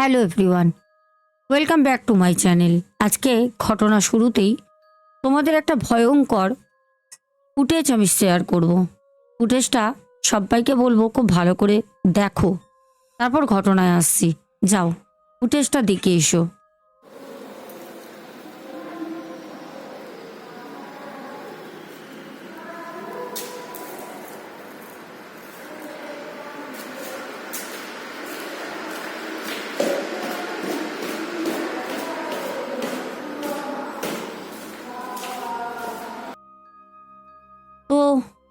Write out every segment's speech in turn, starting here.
Hello everyone, welcome back to my channel. আজকে ঘটনা শুরুতেই তোমাদের একটা ভয়ঙ্কর ফুটেজ আমি শেয়ার করব। ফুটেজটা সবাইকে বলব খুব ভালো করে দেখো। তারপর ঘটনায় আসছি। যাও, ফুটেজটা দেখে এসো।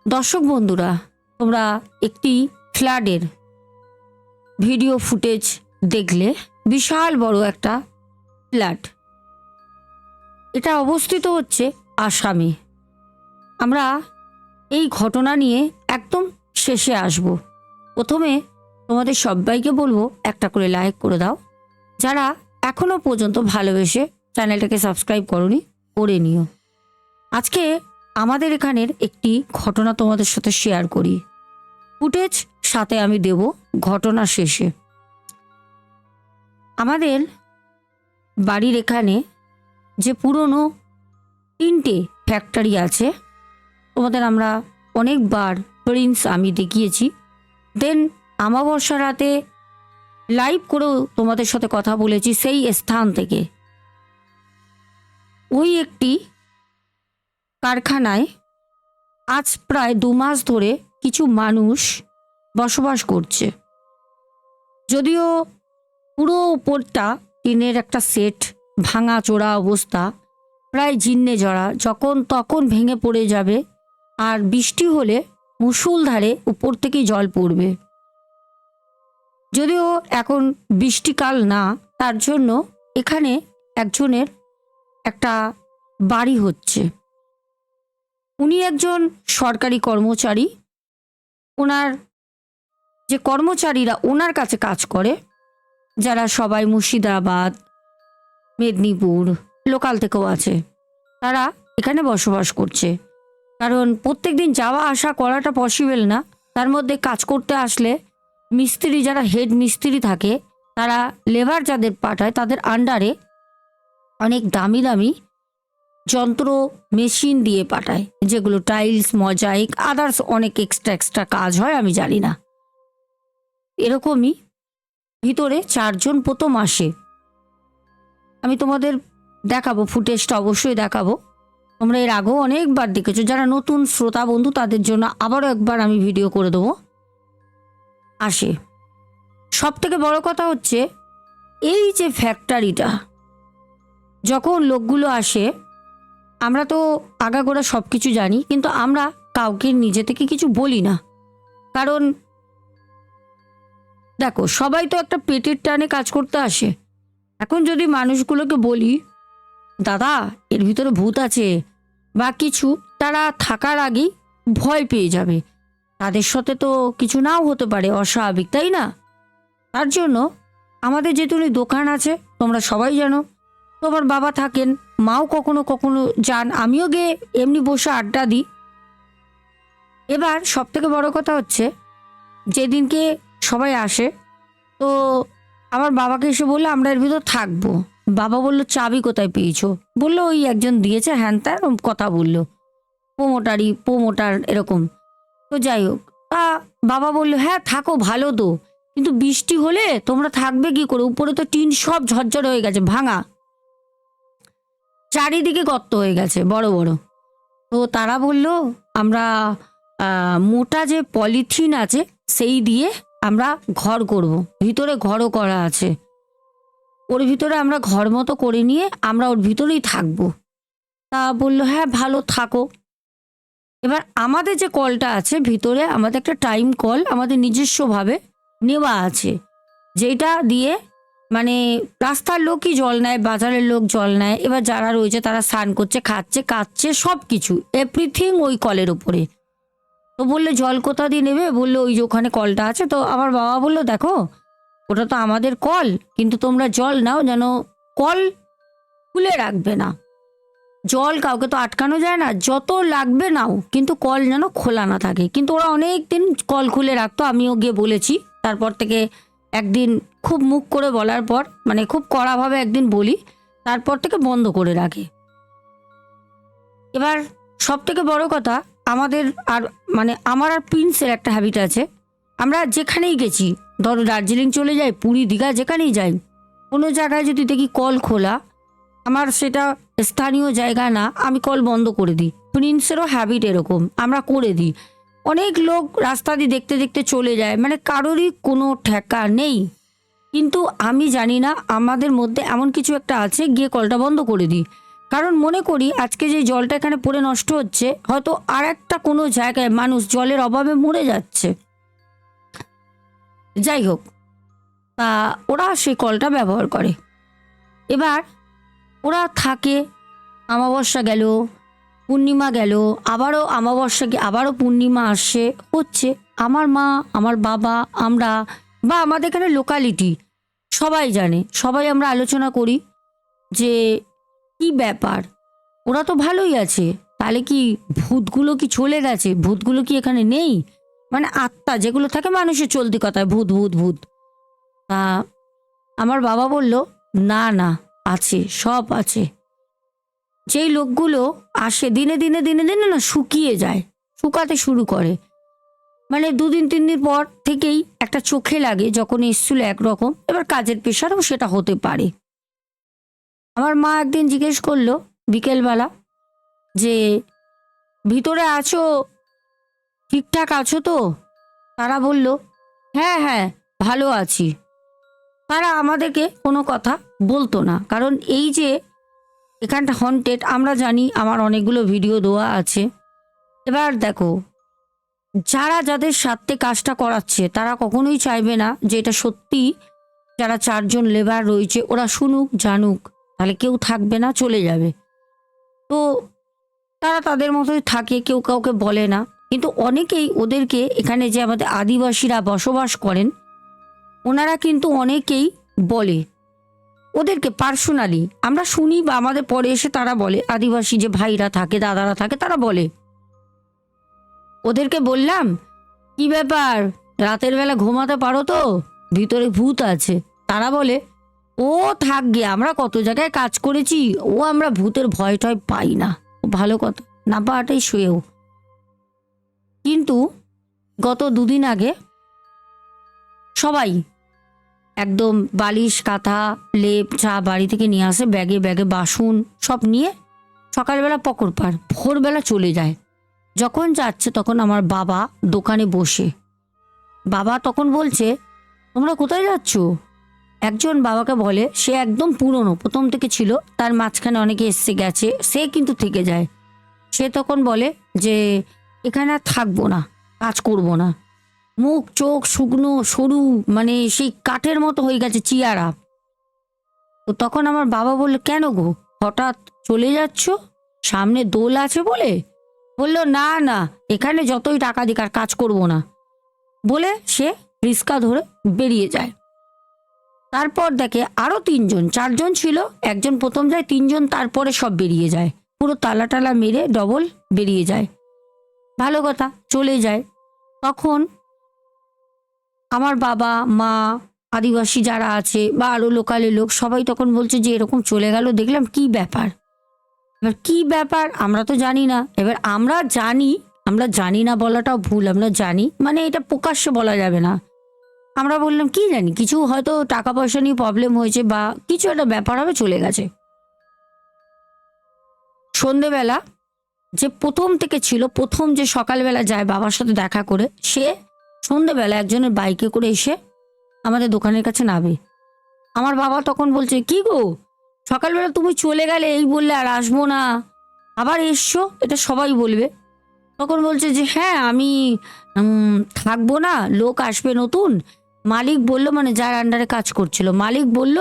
দর্শক বন্ধুরা, তোমরা একটি ফ্ল্যাডের ভিডিও ফুটেজ দেখলে বিশাল বড় একটা ফ্ল্যাট। এটা অবস্থিত হচ্ছে আসামে। আমরা এই ঘটনা নিয়ে একদম শেষে আসব। প্রথমে তোমাদের সবাইকে বলব একটা করে লাইক করে দাও। যারা এখনও পর্যন্ত ভালোবেসে চ্যানেলটাকে সাবস্ক্রাইব করনি, করে নিও। আজকে আমাদের এখানের একটি ঘটনা তোমাদের সাথে শেয়ার করি। ফুটেজ সাথে আমি দেব ঘটনা শেষে। আমাদের বাড়ির এখানে যে পুরনো তিনটে ফ্যাক্টরি আছে, তোমাদের আমরা অনেকবার প্রিন্স আমি দেখিয়েছি। দেন আমাবস্যা রাতে লাইভ করেও তোমাদের সাথে কথা বলেছি সেই স্থান থেকে। ওই একটি কারখানায় আজ প্রায় দু মাস ধরে কিছু মানুষ বসবাস করছে। যদিও পুরো উপরটা টিনের একটা সেট, ভাঙা চোরা অবস্থা, প্রায় জিন্নে জড়া, যখন তখন ভেঙে পড়ে যাবে, আর বৃষ্টি হলে মুসুলধারে উপর থেকেই জল পড়বে। যদিও এখন বৃষ্টিকাল না, তার জন্য এখানে একজনের একটা বাড়ি হচ্ছে। উনি একজন সরকারি কর্মচারী। ওনার যে কর্মচারীরা ওনার কাছে কাজ করে, যারা সবাই মুর্শিদাবাদ, মেদিনীপুর, লোকাল থেকেও আছে, তারা এখানে বসবাস করছে। কারণ প্রত্যেক দিন যাওয়া আসা করাটা পসিবল না। তার মধ্যে কাজ করতে আসলে মিস্ত্রি যারা হেড মিস্ত্রি থাকে, তারা লেবার যাদের পাঠায় তাদের আন্ডারে অনেক দামি দামি যন্ত্র, মেশিন দিয়ে পাঠায়, যেগুলো টাইলস মজাইক আদার্স অনেক এক্সট্রা এক্সট্রা কাজ হয়, আমি জানি না। এরকমই ভিতরে চারজন প্রথম আসে। আমি তোমাদের দেখাবো, ফুটেজটা অবশ্যই দেখাবো। তোমরা এর আগেও অনেকবার দেখেছ, যারা নতুন শ্রোতা বন্ধু, তাদের জন্য আবারও একবার আমি ভিডিও করে দেবো। আসে। সব থেকে বড় কথা হচ্ছে, এই যে ফ্যাক্টরিটা যখন লোকগুলো আসে আমরা তো আগাগোড়া সব কিছু জানি, কিন্তু আমরা কাউকে নিজে থেকে কিছু বলি না। কারণ, দেখো, সবাই তো একটা পেটের টানে কাজ করতে আসে। এখন যদি মানুষগুলোকে বলি, দাদা, এর ভিতরে ভূত আছে বা কিছু, তারা থাকার আগেই ভয় পেয়ে যাবে। তাদের সাথে তো কিছু নাও হতে পারে, অস্বাভাবিক, তাই না? তার জন্য আমাদের যেহেতু দোকান আছে, তোমরা সবাই জানো, তোমার বাবা থাকেন মাও কখনো কখনো যান, আমিও গিয়ে এমনি বসে আড্ডা দিই। এবার সব থেকে বড় কথা হচ্ছে, যেদিনকে সবাই আসে, তো আমার বাবাকে এসে বলল, আমরা এর ভিতর থাকব। বাবা বলল, চাবি কোথায় পেয়েছ? বলল, ওই একজন দিয়েছে, হ্যান ত্যান কথা বলল। প্রোমোটারি প্রোমোটার এরকম। তো যাই হোক, তা বাবা বলল হ্যাঁ থাকো, ভালো তো। কিন্তু বৃষ্টি হলে তোমরা থাকবে কি করে? উপরে তো টিন সব ঝরঝর হয়ে গেছে, ভাঙা। চারিদিকে গর্ত হয়ে গেছে, বড় বড়। তো তারা বলল, আমরা মোটা যে পলিথিন আছে, সেই দিয়ে আমরা ঘর করব। ভিতরে ঘরও করা আছে। ওর ভিতরে আমরা ঘর মতো করে নিয়ে আমরা ওর ভিতরেই থাকব। তা বলল হ্যাঁ ভালো থাকো। এবার আমাদের যে কলটা আছে, ভিতরে আমাদের একটা টাইম কল আমাদের নিজস্বভাবে নেওয়া আছে, যেটা দিয়ে মানে রাস্তার লোকই জল নেয়, বাজারের লোক জল নেয়। এবার যারা রয়েছে তারা স্নান করছে, খাচ্ছে কাচ্ছে সব কিছু এভরিথিং ওই কলের ওপরে তো বললে, জল কোথা দিয়ে নেবে? বলল, ওই যে ওখানে কলটা আছে। তো আমার বাবা বলল, দেখো, ওটা তো আমাদের কল, কিন্তু তোমরা জল নাও যেন কল খুলে রাখবে না। জল কাউকে তো আটকানো যায় না, যত লাগবে নাও, কিন্তু কল যেন খোলা না থাকে। কিন্তু ওরা অনেক দিন কল খুলে রাখতো, আমিও গিয়ে বলেছি। তারপর থেকে একদিন খুব মুখ করে বলার পর মানে খুব কড়াভাবে একদিন বলি, তারপর থেকে বন্ধ করে রাখে। এবার সব থেকে বড় কথা, আমাদের আর মানে আমার আর প্রিন্সের একটা হ্যাবিট আছে। আমরা যেখানেই গেছি, ধরো দার্জিলিং চলে যাই, পুরী, দীঘা যেখানেই যাই, কোনো জায়গায় যদি দেখি কল খোলা, আমার সেটা স্থানীয় জায়গা না, আমি কল বন্ধ করে দিই। প্রিন্সেরও হ্যাবিট এরকম, আমরা করে দিই। অনেক লোক রাস্তা দিয়ে দেখতে দেখতে চলে যায়। মানে কারোরই কোনো ঠেকা নেই। কিন্তু আমি জানি না আমাদের মধ্যে এমন কিছু একটা আছে, গিয়ে কলটা বন্ধ করে দিই। কারণ মনে করি আজকে যে জলটা এখানে পড়ে নষ্ট হচ্ছে, হয়তো আর একটা কোনো জায়গায় মানুষ জলের অভাবে মরে যাচ্ছে। যাই হোক, তা ওরা সেই কলটা ব্যবহার করে। এবার ওরা থাকে, অমাবস্যা গেল পূর্ণিমা গেল, আবারও অমাবস্যা গিয়ে আবারও পূর্ণিমা আসছে, হচ্ছে আমার মা, আমার বাবা, আমরা বা আমাদের এখানে লোকালিটি সবাই জানে, সবাই আমরা আলোচনা করি যে কি ব্যাপার? ওরা তো ভালোই আছে, তাহলে কি ভূতগুলো কি চলে গেছে? ভূতগুলো কি এখানে নেই? মানে আত্মা যেগুলো থাকে মানুষের চলতি কথায়, ভূত ভূত ভূত। তা আমার বাবা বলল, না না, আছে, সব আছে। যেই লোকগুলো আসে দিনে দিনে দিনে দিনে না শুকিয়ে যায়, শুকাতে শুরু করে। মানে দুদিন, তিন দিন পর থেকেই একটা চোখে লাগে যখন এসছিল একরকম, এবার কাজের পেশারও সেটা হতে পারে। আমার মা একদিন জিজ্ঞেস করল বিকেলবেলা যে, ভিতরে আছো? ঠিকঠাক আছো তো? তারা বলল হ্যাঁ হ্যাঁ ভালো আছি। তারা আমাদেরকে কোনো কথা বলতো না, কারণ এই যে এখানটা হন্টেড আমরা জানি আমার অনেকগুলো ভিডিও দেওয়া আছে। এবার দেখো, যারা যাদের সাথে কাজটা করাচ্ছে, তারা কখনোই চাইবে না যে এটা সত্যি। যারা চারজন লেবার রয়েছে, ওরা শুনুক, জানুক, তাহলে কেউ থাকবে না, চলে যাবে। তো তারা তাদের মতোই থাকে, কেউ কাউকে বলে না। কিন্তু অনেকেই ওদেরকে এখানে যে আমাদের আদিবাসীরা বসবাস করেন, ওনারা কিন্তু অনেকেই বলে। ওদেরকে পার্সোনালি আমরা শুনি বা আমাদের পরে এসে তারা বলে, আদিবাসী যে ভাইরা থাকে, দাদারা থাকে, তারা বলে। ওদেরকে বললাম, কি ব্যাপার? রাতের বেলা ঘুমাতে পারো তো? ভিতরে ভূত আছে। তারা বলে, ও থাকবে আমরা কত জায়গায় কাজ করেছি, ও আমরা ভূতের ভয় টয় পাই না। ভালো কথা, না পাওয়াটাই শুয়েও কিন্তু গত দুদিন আগে সবাই একদম বালিশ, কাঁথা, লেপ চা বাড়ি থেকে নিয়ে আসে, ব্যাগে ব্যাগে বাসন সব নিয়ে সকালবেলা পকর পার, ভোরবেলা চলে যায়। যখন যাচ্ছে তখন আমার বাবা দোকানে বসে। বাবা তখন বলছে, তোমরা কোথায় যাচ্ছ? একজন বাবাকে বলে, সে একদম পুরনো, প্রথম থেকে ছিল, তার মাঝখানে অনেকে এসছে গেছে, সে কিন্তু থেকে যায়। সে তখন বলে যে, এখানে আর থাকব না, কাজ করব না। মুখ, চোখ শুকনো, সরু মানে সেই কাঠের মতো হয়ে গেছে চিয়ারা তো তখন আমার বাবা বলল, কেন গো? হঠাৎ চলে যাচ্ছ? সামনে দোল আছে বলে? বলল, না না, এখানে যতই টাকা দিক আর কাজ করব না। বলে সে রিস্কা ধরে বেরিয়ে যায়। তারপর দেখে আরও তিনজন, চারজন ছিল, একজন প্রথম যায়, তিনজন তারপরে সব বেরিয়ে যায়। পুরো তালা টালা মেরে ডবল বেরিয়ে যায়। ভালো কথা, চলে যায়। তখন আমার বাবা, মা, আদিবাসী যারা আছে বা আরও লোকালের লোক, সবাই তখন বলছে যে এরকম চলে গেল। দেখলাম কি ব্যাপার? এবার কি ব্যাপার? আমরা তো জানি না। এবার আমরা জানি আমরা জানি না বলাটাও ভুল, আমরা জানি। মানে এটা প্রকাশ্যে বলা যাবে না। আমরা বললাম, কি জানি? কিছু হয়তো টাকা পয়সা নিয়ে প্রবলেম হয়েছে বা কিছু একটা ব্যাপার হবে, চলে গেছে। সন্ধেবেলা যে প্রথম থেকে ছিল, প্রথম যে সকালবেলা যায় বাবার সাথে দেখা করে, সে সন্ধেবেলা একজনের বাইকে করে এসে আমাদের দোকানের কাছে নাবে আমার বাবা তখন বলছে, কি গো? সকালবেলা তুমি চলে গেলে এই বললে আর আসব না। আবার এসছো? এটা সবাই বলবে। তখন বলছে যে হ্যাঁ আমি থাকব না। লোক আসবে নতুন। মালিক বলল মানে যার আন্ডারে কাজ করছিল, মালিক বলল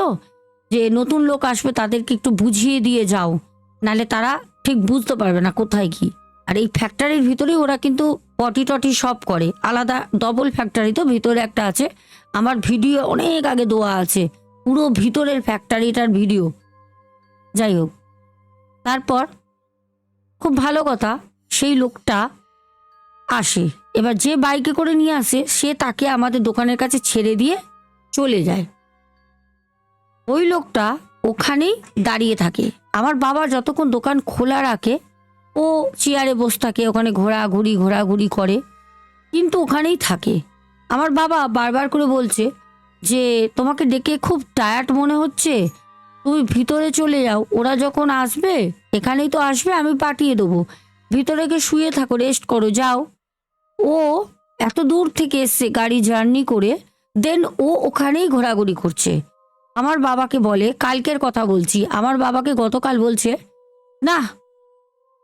যে, নতুন লোক আসবে, তাদেরকে একটু বুঝিয়ে দিয়ে যাও। নালে তারা ঠিক বুঝতে পারবে না কোথায় কি। আর এই ফ্যাক্টরির ভিতরেই ওরা কিন্তু পটি টটি সব করে। আলাদা ডবল ফ্যাক্টরি তো ভিতরে একটা আছে। আমার ভিডিও অনেক আগে দেওয়া আছে। পুরো ভিতরের ফ্যাক্টরিটার ভিডিও। যাই হোক। তারপর খুব ভালো কথা, সেই লোকটা আসে। এবার যে বাইকে করে নিয়ে আসে, সে তাকে আমাদের দোকানের কাছে ছেড়ে দিয়ে চলে যায়। ওই লোকটা ওখানেই দাঁড়িয়ে থাকে। আমার বাবা যতক্ষণ দোকান খোলা রাখে ও চেয়ারে বসে থাকে, ওখানে ঘোরাঘুরি ঘোরাঘুরি করে। কিন্তু ওখানেই থাকে। আমার বাবা বারবার করে বলছে যে, তোমাকে ডেকে খুব টায়ার্ড মনে হচ্ছে। তুমি ভিতরে চলে যাও। ওরা যখন আসবে, এখানেই তো আসবে, আমি পাঠিয়ে দেবো। ভিতরে গিয়ে শুয়ে থাকো রেস্ট করো, যাও। ও এত দূর থেকে এসছে গাড়ি জার্নি করে দেন ও ওখানেই ঘোরাঘুরি করছে। আমার বাবাকে বলে, কালকের কথা বলছি। আমার বাবাকে গতকাল বলছে, না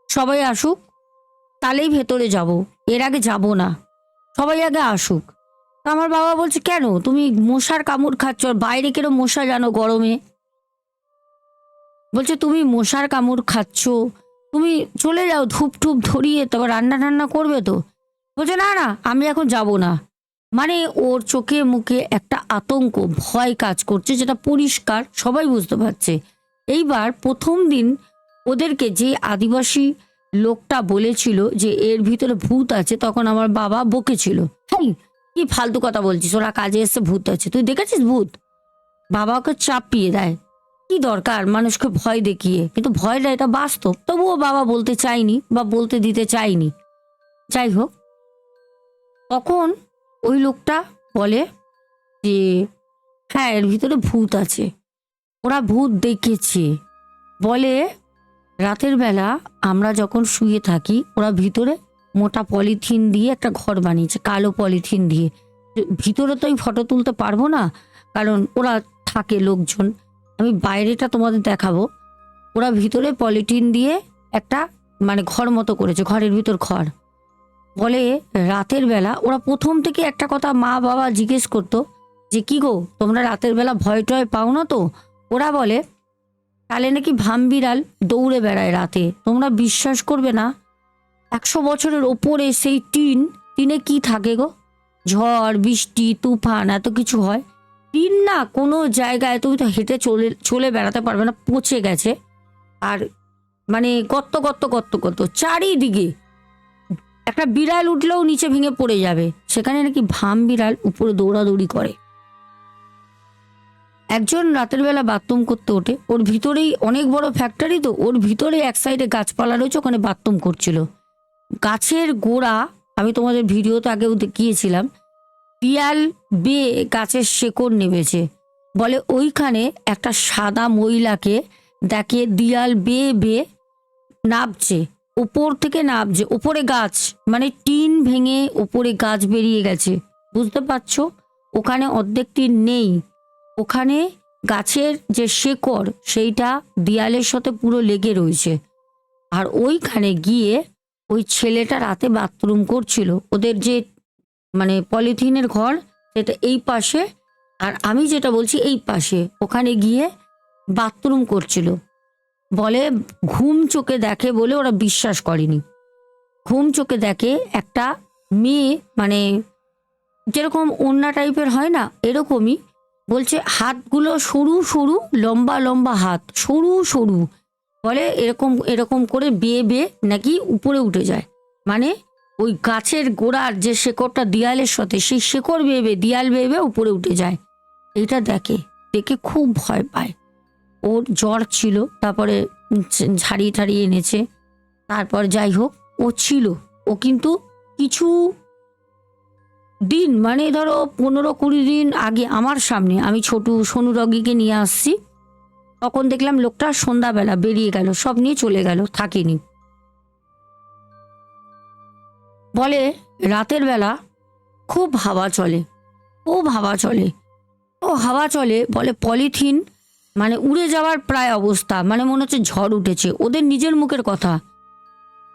সবাই আসুক, তাহলেই ভেতরে যাব। এর আগে যাব না। সবাই আগে আসুক। তা আমার বাবা বলছে, কেন? তুমি মশার কামড় খাচ্ছ বাইরে কেন মশা জানো গরমে? বলছে, তুমি মশার কামড় খাচ্ছ। তুমি চলে যাও ধূপ ঠুপ ধরিয়ে, তারপর রান্না টান্না করবে তো? বলছে, না না, আমি এখন যাব না। মানে ওর চোখে মুখে একটা আতঙ্ক, ভয় কাজ করছে, যেটা পরিষ্কার সবাই বুঝতে পারছে। এইবার প্রথম দিন ওদেরকে যে আদিবাসী লোকটা বলেছিল যে এর ভিতরে ভূত আছে, তখন আমার বাবা বকেছিল হ্যাঁ কি ফালতু কথা বলছিস? ওরা কাজে এসে ভূত আছে। তুই দেখেছিস ভূত? বাবা ওকে চাপিয়ে দেয়। কি দরকার? মানুষকে ভয় দেখিয়ে। কিন্তু ভয়টা এটা বাস্তব। তবুও বাবা বলতে চাইনি বা বলতে দিতে চাইনি যাই হোক, তখন ওই লোকটা বলে যে হ্যাঁ এর ভিতরে ভূত আছে। ওরা ভূত দেখেছে বলে রাতের বেলা আমরা যখন শুয়ে থাকি, ওরা ভিতরে মোটা পলিথিন দিয়ে একটা ঘর বানিয়েছে, কালো পলিথিন দিয়ে। ভিতরে তো এই ফটো তুলতে পারব না, কারণ ওরা থাকে লোকজন। আমি বাইরেটা তোমাদের দেখাবো। ওরা ভিতরে পলিথিন দিয়ে একটা মানে ঘর মতো করেছে, ঘরের ভিতর ঘর। বলে রাতের বেলা ওরা প্রথম থেকে একটা কথা মা বাবা জিজ্ঞেস করতো যে, কি গো, তোমরা রাতের বেলা ভয় টয় পাও না তো? ওরা বলে তাহলে নাকি ভাম বিড়াল দৌড়ে বেড়ায় রাতে? তোমরা বিশ্বাস করবে না? একশো বছরের ওপরে সেই টিন, টিনে কি থাকে গো? ঝড়, বৃষ্টি, তুফান, এত কিছু হয়। টিন না কোনো জায়গায় তুমি তো হেঁটে চলে চলে বেড়াতে পারবে না, পচে গেছে। আর মানে গত্ত গত্ত গত্ত গত্ত চারিদিকে। একটা বিড়াল উঠলেও নিচে ভেঙে পড়ে যাবে। সেখানে নাকি ভাম বিড়াল উপরে দৌড়াদৌড়ি করে। একজন রাতের বেলা বাথরুম করতে ওঠে, ওর ভিতরেই অনেক বড় ফ্যাক্টরি তো, ওর ভিতরে এক সাইডে গাছপালা রয়েছে, ওখানে বাথরুম করছিল। গাছের গোড়া, আমি তোমাদের ভিডিওতে আগেও দেখিয়েছিলাম পিয়াল বেয়ে গাছের শেকড় নেমেছে বলে ওইখানে একটা সাদা মহিলাকে দেখে দিয়াল বেয়ে বেয়ে নাবছে, উপর থেকে নাবছে, উপরে গাছ মানে টিন ভেঙে উপরে গাছ বেরিয়ে গেছে। বুঝতে পারছ? ওখানে অর্ধেক টিন নেই। ওখানে গাছের যে শেকড়, সেইটা দেয়ালের সাথে পুরো লেগে রয়েছে। আর ওইখানে গিয়ে ওই ছেলেটা রাতে বাথরুম করছিল। ওদের যে মানে পলিথিনের ঘর, সেটা এই পাশে। আর আমি যেটা বলছি, এই পাশে। ওখানে গিয়ে বাথরুম করছিল। বলে ঘুম চোখে দেখে বলে ওরা বিশ্বাস করেনি। ঘুম চোখে দেখে একটা মেয়ে মানে যেরকম অন্যা টাইপের হয় না, এরকমই বলছে, হাতগুলো সরু সরু, লম্বা লম্বা হাত, সরু সরু। বলে এরকম এরকম করে বেয়ে বেয়ে নাকি উপরে উঠে যায়। মানে ওই গাছের গোড়ার যে শেকড়টা দেয়ালের সাথে, সেই শেকড় বেয়ে বেয়ে, দেয়াল বেয়ে বেয়ে উপরে উঠে যায়। এটা দেখে দেখে খুব ভয় পায়। ওর জ্বর ছিল, তারপরে ঝাড়িয়ে ঠাড়িয়ে এনেছে। তারপর যাই হোক, ও ছিল। ও কিন্তু কিছু দিন মানে ধরো পনেরো কুড়ি দিন আগে আমার সামনে আমি ছোট সোনু রগিকে নিয়ে আসছি। তখন দেখলাম লোকটা সন্ধ্যাবেলা বেরিয়ে গেল, সব নিয়ে চলে গেল, থাকেনি। বলে, রাতের বেলা খুব হাওয়া চলে, খুব হাওয়া চলে ও হাওয়া চলে। বলে, পলিথিন মানে উড়ে যাওয়ার প্রায় অবস্থা মানে মনে হচ্ছে ঝড় উঠেছে, ওদের নিজের মুখের কথা।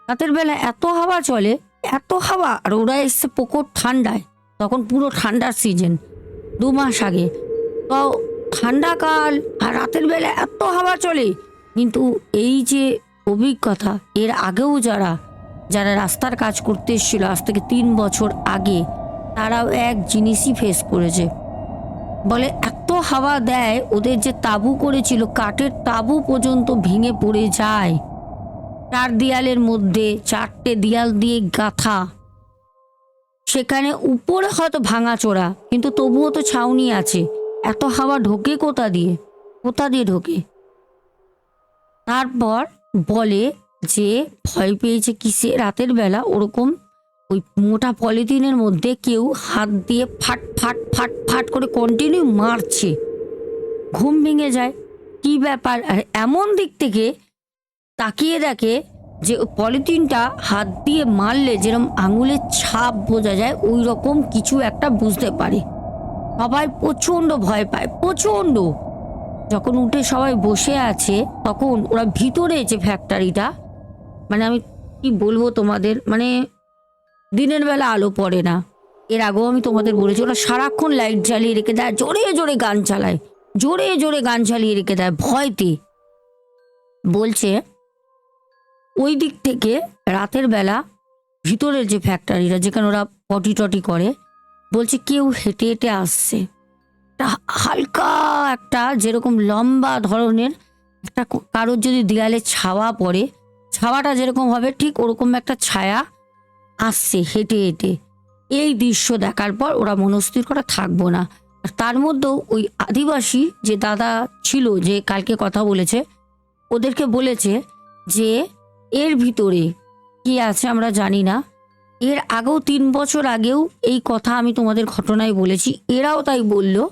রাতের বেলা এত হাওয়া চলে, এত হাওয়া, আর ওরা এসছে প্রকট ঠান্ডায়। তখন পুরো ঠান্ডার সিজন দু মাস আগে। তো ঠান্ডাকাল আর রাতের বেলা এত হাওয়া চলে। কিন্তু এই যে অভিজ্ঞতা, এর আগেও যারা যারা রাস্তার কাজ করতে এসেছিল আজ থেকে তিন বছর আগে, তারাও এক জিনিসই ফেস করেছে। বলে এত হাওয়া দেয়, ওদের যে তাবু করেছিল, কাঠের তাবু পর্যন্ত ভেঙে পড়ে যায়। চার দেয়ালের মধ্যে, চারটে দেয়াল দিয়ে গাঁথা। সেখানে উপরে হয়তো ভাঙাচোরা কিন্তু তবুও তো ছাউনি আছে। এত হাওয়া ঢোকে কোথা দিয়ে? কোথা দিয়ে ঢোকে? তারপর বলে যে ভয় পেয়েছে কিসে রাতের বেলা ওরকম ওই মোটা পলিথিনের মধ্যে কেউ হাত দিয়ে ফাট ফাট ফাট ফাট করে কন্টিনিউ মারছে। ঘুম ভেঙে যায়। কি ব্যাপার? আর এমন দিক থেকে তাকিয়ে দেখে যে পলিথিনটা হাত দিয়ে মারলে যেরকম আঙুলের ছাপ বোঝা যায় ওই রকম কিছু একটা বুঝতে পারে। সবাই প্রচণ্ড ভয় পায়, প্রচণ্ড। যখন উঠে সবাই বসে আছে, তখন ওরা ভিতরে যে ফ্যাক্টরিটা মানে আমি কি বলব তোমাদের মানে দিনের বেলা আলো পড়ে না। এর আগেও আমি তোমাদের বলেছি, ওরা সারাক্ষণ লাইট জ্বালিয়ে রেখে দেয়, জোরে জোরে গান চালায়, জোরে জোরে গান চালিয়ে রেখে দেয়, ভয়তে। বলছে ওই দিক থেকে রাতের বেলা ভিতরের যে ফ্যাক্টরিটা যেখানে ওরা পটি টটি করে, বলছে কেউ হেঁটে হেঁটে আসছে। হালকা একটা যেরকম লম্বা ধরনের একটা কারোর যদি দেয়ালে ছাওয়া পড়ে, ছাওয়াটা যেরকম হবে ঠিক ওরকম একটা ছায়া আসছে হেঁটে হেঁটে। এই দৃশ্য দেখার পর ওরা মনস্থির করা থাকব না। আর তার মধ্যেও ওই আদিবাসী যে দাদা ছিল যে কালকে কথা বলেছে, ওদেরকে বলেছে যে এর ভিতরে কি আছে আমরা জানি না। এর আগেও তিন বছর আগেও এই কথা আমি তোমাদের ঘটনায় বলেছি। এরাও তাই বলল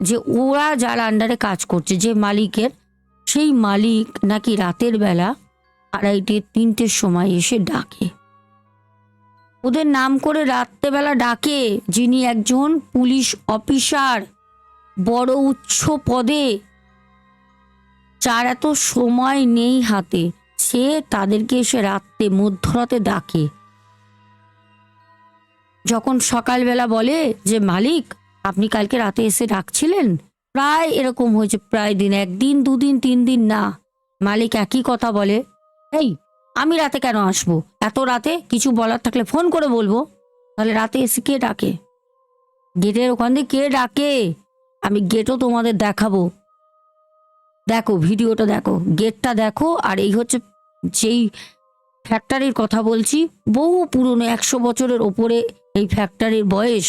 যে ওরা যার আন্ডারে কাজ করছে, যে মালিকের, সেই মালিক নাকি রাতের বেলা আড়াইটে, তিনটের সময় এসে ডাকে। ওদের নাম করে রাত্রেবেলা ডাকে যিনি একজন পুলিশ অফিসার, বড় উচ্চ পদে। যার এত সময় নেই হাতে। সে তাদেরকে এসে রাত্রে মধ্যরাতে ডাকে। যখন সকালবেলা বলে যে, মালিক, আপনি কালকে রাতে এসে ডাকছিলেন? প্রায় এরকম হয়েছে, প্রায় দিন, একদিন, দুদিন, তিন দিন, না। মালিক একই কথা বলে, এই, আমি রাতে কেন আসব? এত রাতে কিছু বলার থাকলে ফোন করে বলব। তাহলে রাতে এসে কে ডাকে? গেটের ওখান দিয়ে কে ডাকে? আমি গেটও তোমাদের দেখাবো। দেখো, ভিডিওটা দেখো গেটটা দেখো, আর এই হচ্ছে যেই ফ্যাক্টরির কথা বলছি, বহু পুরনো একশো বছরের ওপরে এই ফ্যাক্টরির বয়স।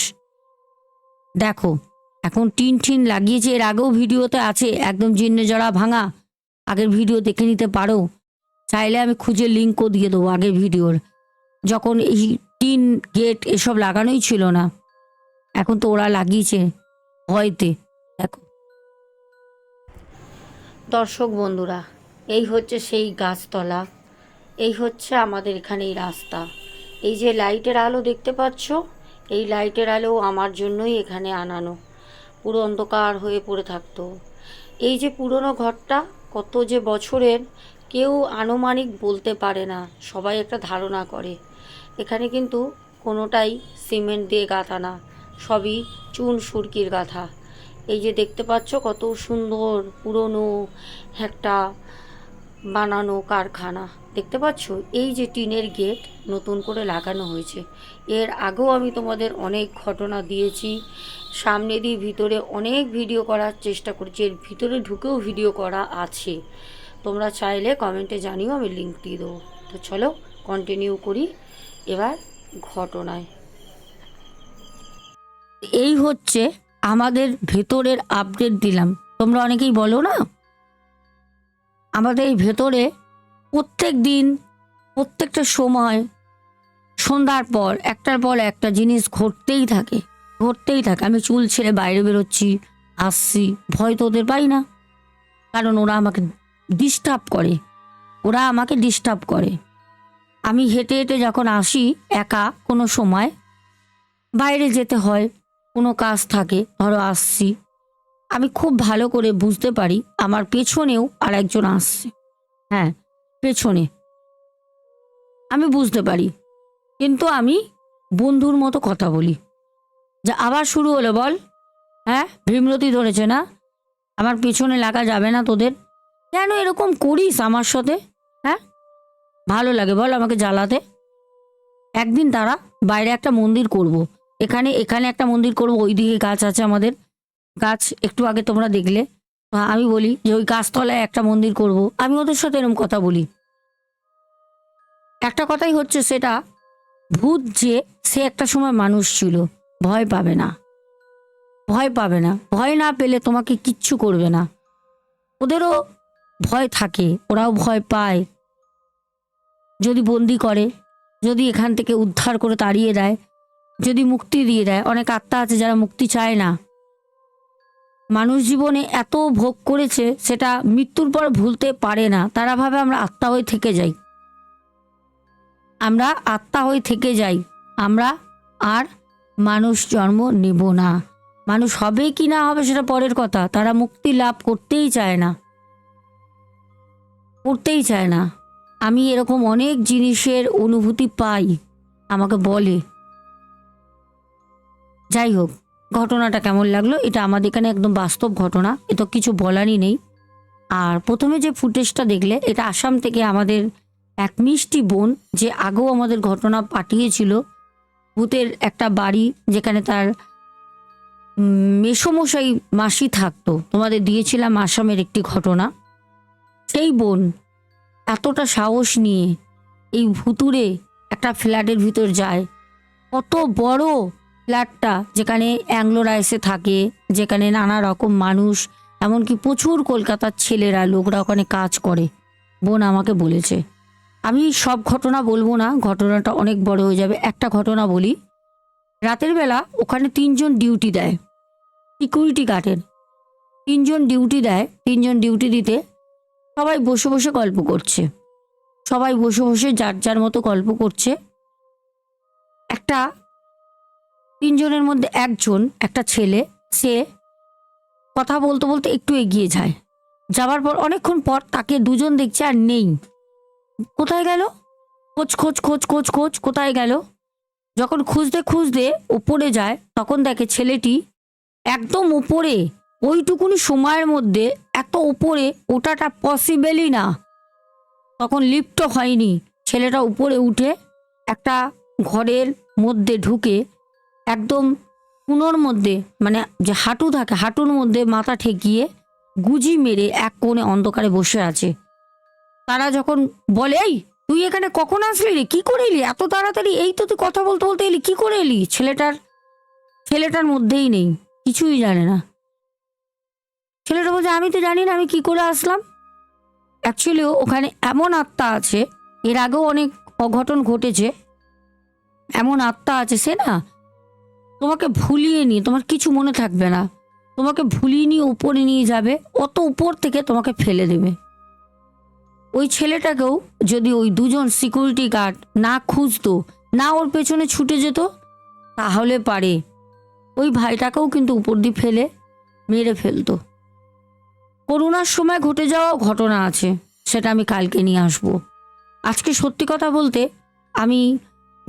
দেখো, এখন টিন টিন লাগিয়েছে, এর আগেও ভিডিওতে আছে, একদম জিন্নে জড়া ভাঙা, আগের ভিডিও দেখে নিতে পারো। চাইলে আমি খুঁজে লিঙ্কও দিয়ে দেবো আগের ভিডিওর। যখন এই টিন গেট এসব লাগানোই ছিল না, এখন তো ওরা লাগিয়েছে, ভয়তে। দেখো দর্শক বন্ধুরা, এই হচ্ছে সেই গাছতলা, এই হচ্ছে আমাদের এখানে এই রাস্তা। এই যে লাইটের আলো দেখতে পাচ্ছ, এই লাইটের আলো আমার জন্যই এখানে আনানো। পুরো অন্ধকার হয়ে পড়ে থাকতো। এই যে পুরনো ঘরটা, কত যে বছরের, কেউ আনুমানিক বলতে পারে না, সবাই একটা ধারণা করে। এখানে কিন্তু কোনোটাই সিমেন্ট দিয়ে গাঁথা না, সবই চুন সুরকির গাঁথা। এই যে দেখতে পাচ্ছ কত সুন্দর পুরনো একটা বানানো কারখানা। দেখতে পাচ্ছ? এই যে টিনের গেট নতুন করে লাগানো হয়েছে। এর আগেও আমি তোমাদের অনেক ঘটনা দিয়েছি। সামনে দিয়ে ভিতরে অনেক ভিডিও করার চেষ্টা করছি। এর ভিতরে ঢুকেও ভিডিও করা আছে। তোমরা চাইলে কমেন্টে জানিও, আমি লিঙ্ক দিয়ে দেবো। তো চলো কন্টিনিউ করি এবার ঘটনায়। এই হচ্ছে আমাদের ভেতরের আপডেট দিলাম। তোমরা অনেকেই বলো না? আমাদের এই ভেতরে প্রত্যেক দিন, প্রত্যেকটা সময়, সন্ধ্যার পর, একটার পর একটা জিনিস ঘটতেই থাকে ঘটতেই থাকে। আমি চুল ছেড়ে বাইরে বেরোচ্ছি, আসছি, ভয় তো ওদের পাই না। কারণ ওরা আমাকে ডিস্টার্ব করে। ওরা আমাকে ডিস্টার্ব করে। আমি হেঁটে হেঁটে যখন আসি একা কোনো সময়, বাইরে যেতে হয় কোনো কাজ থাকে, ধরো আসছি। আমি খুব ভালো করে বুঝতে পারি, আমার পেছনেও আর একজন আসছে। হ্যাঁ পেছনে। আমি বুঝতে পারি, কিন্তু আমি বন্ধুর মতো কথা বলি। যা আবার শুরু হলো বল। হ্যাঁ ভীমরতি ধরেছে না? আমার পেছনে লাগা যাবে না তোদের? কেন এরকম করিস আমার সাথে? হ্যাঁ? ভালো লাগে বল আমাকে জ্বালাতে। একদিন তারা বাইরে একটা মন্দির করব। এখানে এখানে একটা মন্দির করব, ওইদিকে গাছ আছে আমাদের। গাছ একটু আগে তোমরা দেখলে। আমি বলি যে ওই গাছতলায় একটা মন্দির করব। আমি ওদের সাথে এরকম কথা বলি। একটা কথাই হচ্ছে সেটা, ভূত যে, সে একটা সময় মানুষ ছিল, ভয় পাবে না। ভয় পাবে না। ভয় না পেলে তোমাকে কিচ্ছু করবে না। ওদেরও ভয় থাকে, ওরাও ভয় পায়। যদি বন্দি করে, যদি এখান থেকে উদ্ধার করে তাড়িয়ে দেয় যদি মুক্তি দিয়ে দেয়, অনেক আত্মা আছে যারা মুক্তি চায় না। মানুষ জীবনে এত ভোগ করেছে, সেটা মৃত্যুর পর ভুলতে পারে না। তারা ভাবে আমরা আত্মা হয়ে থেকে যাই। আমরা আত্মা হয়ে থেকে যাই। আমরা আর মানুষ জন্ম নেব না। মানুষ হবে কি না হবে সেটা পরের কথা। তারা মুক্তি লাভ করতেই চায় না। করতেই চায় না। আমি এরকম অনেক জিনিসের অনুভূতি পাই। আমাকে বলে। যাই হোক ঘটনাটা কেমন লাগল? এটা আমাদের এখানে একদম বাস্তব ঘটনা। এ তো কিছু বলারই নেই। আর প্রথমে যে ফুটেজটা দেখলে, এটা আসাম থেকে আমাদের এক মিষ্টি বোন যে আগেও আমাদের ঘটনা পাঠিয়েছিল। ভূতের একটা বাড়ি যেখানে তার মেসোমশাই মাসি থাকতো। তোমাদের দিয়েছিলাম আসামের একটি ঘটনা। সেই বোন এতটা সাহস নিয়ে এই ভুতুরে একটা ফ্ল্যাটের ভিতর যায়। কত বড় ফ্ল্যাটটা যেখানে অ্যাংলোরা এসে থাকে, যেখানে নানা রকম মানুষ, এমনকি প্রচুর কলকাতার ছেলেরা, লোকরা ওখানে কাজ করে, বোন আমাকে বলেছে। আমি সব ঘটনা বলব না, ঘটনাটা অনেক বড় হয়ে যাবে। একটা ঘটনা বলি, রাতের বেলা ওখানে তিনজন ডিউটি দেয় সিকিউরিটি গার্ডের তিনজন ডিউটি দেয়, তিনজন ডিউটি দিতে সবাই বসে বসে গল্প করছে। সবাই বসে বসে যার যার মতো গল্প করছে। একটা তিনজনের মধ্যে একজন, একটা ছেলে, সে কথা বলতে বলতে একটু এগিয়ে যায়। যাবার পর, অনেকক্ষণ পর তাকে দুজন দেখছে আর নেই। কোথায় গেল? খোঁজ খোঁজ খোঁজ খোঁজ খোঁজ, কোথায় গেল? যখন খুঁজতে খুঁজতে উপরে যায়, তখন দেখে ছেলেটি একদম উপরে, ওইটুকুনি সময়ের মধ্যে এত উপরে ওটাটা পসিবেলই না। তখন লিফটও হয়নি। ছেলেটা উপরে উঠে একটা ঘরের মধ্যে ঢুকে একদম কুনোর মধ্যে মানে যে হাঁটু থাকে, হাঁটুর মধ্যে মাথা ঠেকিয়ে গুজি মেরে এক কোণে অন্ধকারে বসে আছে। তারা যখন বলে, এই, তুই এখানে কখন আসলি রে? কি করে এলি? এত তাড়াতাড়ি? এই তো তুই কথা বলতে বলতে এলি, কি করে এলি? ছেলেটার ছেলেটার মধ্যেই নেই, কিছুই জানে না। ছেলেটা বলছে, আমি তো জানি না, আমি কি করে আসলাম? অ্যাকচুয়ালি ওখানে এমন আত্মা আছে, এর আগেও অনেক অঘটন ঘটেছে। এমন আত্মা আছে, সে না তোমাকে ভুলিয়ে নিয়ে, তোমার কিছু মনে থাকবে না। তোমাকে ভুলিয়ে নিয়ে উপরে নিয়ে যাবে, অত উপর থেকে তোমাকে ফেলে দেবে। ওই ছেলেটাকেও যদি ওই দুজন সিকিউরিটি গার্ড না খুঁজতো, না ওর পেছনে ছুটে যেত, তাহলে পারে। ওই ভাইটাকেও কিন্তু উপর দিয়ে ফেলে, মেরে ফেলতো। করোনার সময় ঘটে যাওয়া ঘটনা আছে, সেটা আমি কালকে নিয়ে আসব। আজকে সত্যি কথা বলতে আমি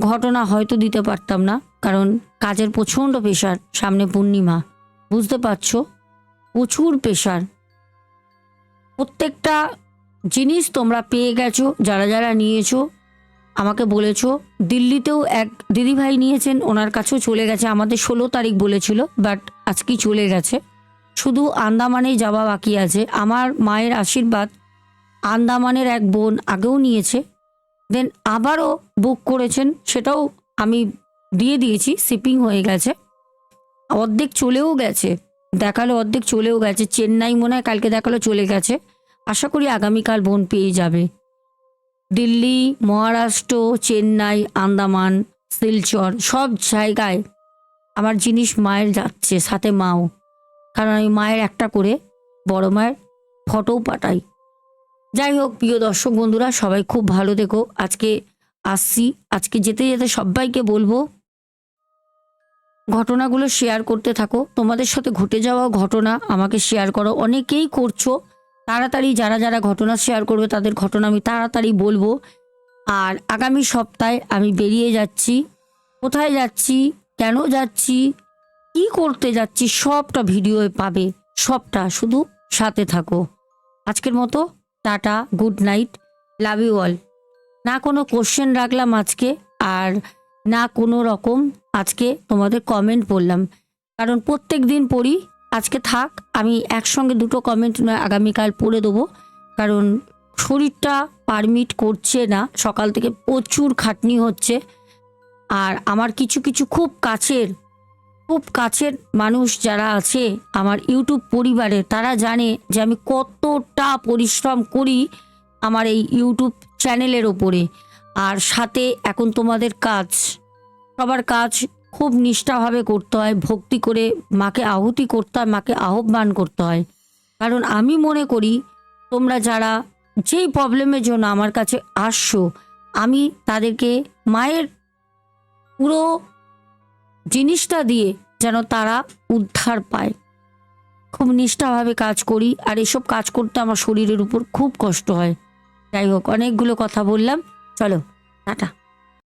ঘটনা হয়তো দিতে পারতাম না। কারণ কাজের প্রচণ্ড প্রেশার সামনে পূর্ণিমা। বুঝতে পারছ? প্রচুর প্রেশার। প্রত্যেকটা জিনিস তোমরা পেয়ে গেছো, যারা যারা নিয়েছো। আমাকে বলেছ, দিল্লিতেও এক দিদিভাই নিয়েছেন, ওনার কাছেও চলে গেছে। আমাদের ষোলো তারিখ বলেছিল, বাট আজকেই চলে গেছে। শুধু আন্দামানেই যাওয়া বাকি আছে। আমার মায়ের আশীর্বাদ আন্দামানের এক বোন আগেও নিয়েছে। দেন আবারও বুক করেছেন, সেটাও আমি দিয়ে দিয়েছি শিপিং হয়ে গেছে। অর্ধেক চলেও গেছে, দেখাল অর্ধেক চলেও গেছে, চেন্নাই মনে হয় কালকে দেখাল চলে গেছে। আশা করি আগামীকাল বোন পেয়ে যাবে। দিল্লি, মহারাষ্ট্র, চেন্নাই, আন্দামান, শিলচর, সব জায়গায় আমার জিনিস মায়ের যাচ্ছে, সাথে মাও। কারণ আমি মায়ের একটা করে বড় মায়ের ফটোও পাঠাই। যাই হোক, প্রিয় দর্শক বন্ধুরা, সবাই খুব ভালো দেখো আজকে আসছি, আজকে যেতে যেতে সবাইকে বলব ঘটনাগুলো শেয়ার করতে থাকো। তোমাদের সাথে ঘটে যাওয়া ঘটনা আমাকে শেয়ার করো। অনেকেই করছ। তাড়াতাড়ি যারা যারা ঘটনা শেয়ার করবে, তাদের ঘটনা আমি তাড়াতাড়ি বলব। আর আগামী সপ্তাহে আমি বেরিয়ে যাচ্ছি। কোথায় যাচ্ছি? কেন যাচ্ছি? কি করতে যাচ্ছি? সবটা ভিডিওয়ে পাবে। সবটা শুধু সাথে থাকো। আজকের মতো tata, good night love you all না কোনো কোশ্চেন রাখলাম আজকে। আর না কোনো রকম আজকে তোমাদের কমেন্ট পড়লাম কারণ প্রত্যেক দিন পড়ি, আজকে থাক, আমি একসঙ্গে দুটো কমেন্ট আগামীকাল পড়ে দেবো। কারণ শরীরটা পারমিট করছে না, সকাল থেকে প্রচুর খাটনি হচ্ছে। আর আমার কিছু কিছু খুব কাছের খুব কাছের মানুষ যারা আছে, আমার ইউটিউব পরিবারে, তারা জানে যে আমি কতটা পরিশ্রম করি আমার এই ইউটিউব চ্যানেলের ওপরে। আর সাথে এখন তোমাদের কাজ। সবার কাজ খুব নিষ্ঠাভাবে করতে হয়, ভক্তি করে মাকে আহুতি করতে হয়, মাকে আহ্বান করতে হয়। কারণ আমি মনে করি, তোমরা যারা যেই প্রবলেমের জন্য আমার কাছে আসছো, আমি তাদেরকে মায়ের পুরো জিনিসটা দিয়ে যেন তারা উদ্ধার পায়। খুব নিষ্ঠাভাবে কাজ করি, আর এসব কাজ করতে আমার শরীরের উপর খুব কষ্ট হয়। যাই হোক, অনেকগুলো কথা বললাম। চলো টাটা।